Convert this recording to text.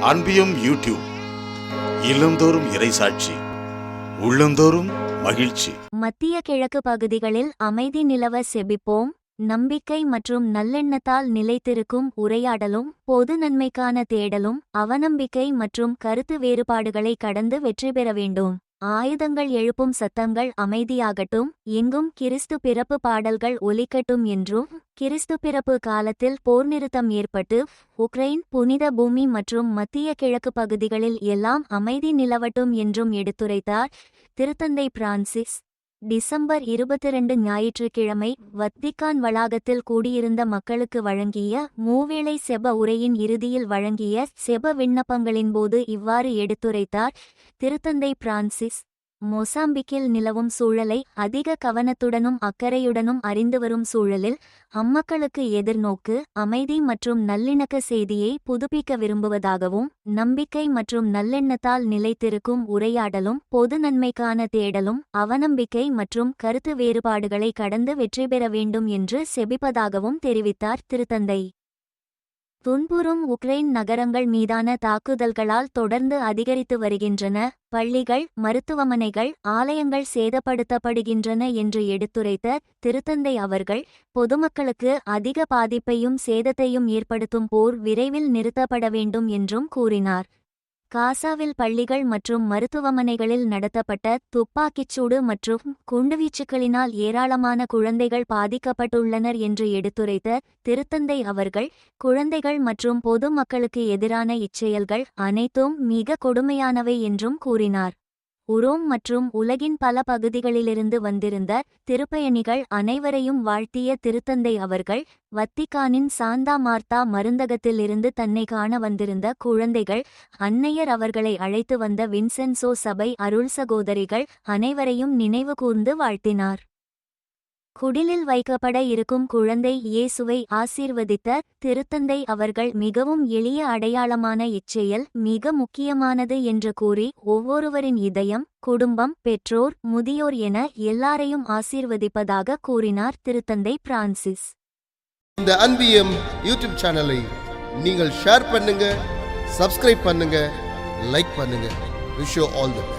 அன்பியும் YouTube இல்லந்தோறும் இறைசாட்சி உள்ளந்தோறும் மகிழ்ச்சி. மத்திய கிழக்கு பகுதிகளில் அமைதி நிலவ செபிப்போம். நம்பிக்கை மற்றும் நல்லெண்ணத்தால் நிலைத்திருக்கும் உரையாடலும் பொது நன்மைக்கான தேடலும் அவநம்பிக்கை மற்றும் கருத்து வேறுபாடுகளை கடந்து வெற்றி பெற வேண்டும். ஆயுதங்கள் எழுப்பும் சத்தங்கள் அமைதியாகட்டும் எங்கும் கிறிஸ்து பிறப்பு பாடல்கள் ஒலிக்கட்டும் என்றும் கிறிஸ்து பிறப்பு காலத்தில் போர் நிறுத்தம் ஏற்பட்டு உக்ரைன் புனித பூமி மற்றும் மத்திய கிழக்கு பகுதிகளில் எல்லாம் அமைதி நிலவட்டும் என்றும் எடுத்துரைத்தார் திருத்தந்தை பிரான்சிஸ். டிசம்பர் இருபத்தி ரெண்டு ஞாயிற்றுக்கிழமை வத்திக்கான் வளாகத்தில் கூடியிருந்த மக்களுக்கு வழங்கிய மூவேளை செப உரையின் இறுதியில் வழங்கிய செப விண்ணப்பங்களின் போது இவ்வாறு எடுத்துரைத்தார். திருத்தந்தை பிரான்சிஸ் மொசாம்பிக்கில் நிலவும் சூழலை அதிக கவனத்துடனும் அக்கறையுடனும் அறிந்து வரும் சூழலில் அம்மக்களுக்கு எதிர்நோக்கு அமைதி மற்றும் நல்லிணக்க செய்தியை புதுப்பிக்க விரும்புவதாகவும் நம்பிக்கை மற்றும் நல்லெண்ணத்தால் நிலைத்திருக்கும் உரையாடலும் பொது நன்மைக்கான தேடலும் அவநம்பிக்கை மற்றும் கருத்து வேறுபாடுகளை கடந்து வெற்றி பெற வேண்டும் என்று செபிப்பதாகவும் தெரிவித்தார் திருத்தந்தை. துன்புறும் உக்ரைன் நகரங்கள் மீதான தாக்குதல்களால் தொடர்ந்து அதிகரித்து வருகின்றன. பள்ளிகள் மருத்துவமனைகள் ஆலயங்கள் சேதப்படுத்தப்படுகின்றன என்று எடுத்துரைத்த திருத்தந்தை அவர்கள் பொதுமக்களுக்கு அதிக பாதிப்பையும் சேதத்தையும் ஏற்படுத்தும் போர் விரைவில் நிறுத்தப்பட வேண்டும் என்றும் கூறினார். காசாவில் பள்ளிகள் மற்றும் மருத்துவமனைகளில் நடத்தப்பட்ட துப்பாக்கிச்சூடு மற்றும் குண்டுவீச்சுக்களினால் ஏராளமான குழந்தைகள் பாதிக்கப்பட்டுள்ளனர் என்று எடுத்துரைத்த திருத்தந்தை அவர்கள் குழந்தைகள் மற்றும் பொது மக்களுக்கு எதிரான இச்செயல்கள் அனைத்தும் மிக கொடுமையானவை என்றும் கூறினார். உரோம் மற்றும் உலகின் பல பகுதிகளிலிருந்து வந்திருந்த திருப்பயணிகள் அனைவரையும் வாழ்த்திய திருத்தந்தை அவர்கள் வத்திக்கானின் சாந்தா மார்த்தா மருந்தகத்திலிருந்து தன்னை காண வந்திருந்த குழந்தைகள் அன்னையர் அவர்களை அழைத்து வந்த வின்சென்சோ சபை அருள் சகோதரிகள் அனைவரையும் நினைவு கூர்ந்து வாழ்த்தினார். குடிலில் வைக்கப்பட இருக்கும் குழந்தை இயேசுவை ஆசீர்வதித்த திருத்தந்தை அவர்கள் மிகவும் எளிய அடையாளமான இச்செயல் மிக முக்கியமானது என்று கூறி ஒவ்வொருவரின் இதயம் குடும்பம் பெற்றோர் முதியோர் என எல்லாரையும் ஆசீர்வதிப்பதாக கூறினார் திருத்தந்தை பிரான்சிஸ். இந்த அன்பியம் யூடியூப் சேனலை நீங்கள் ஷேர் பண்ணுங்க சப்ஸ்கிரைப் பண்ணுங்க லைக் பண்ணுங்க. Wish all the best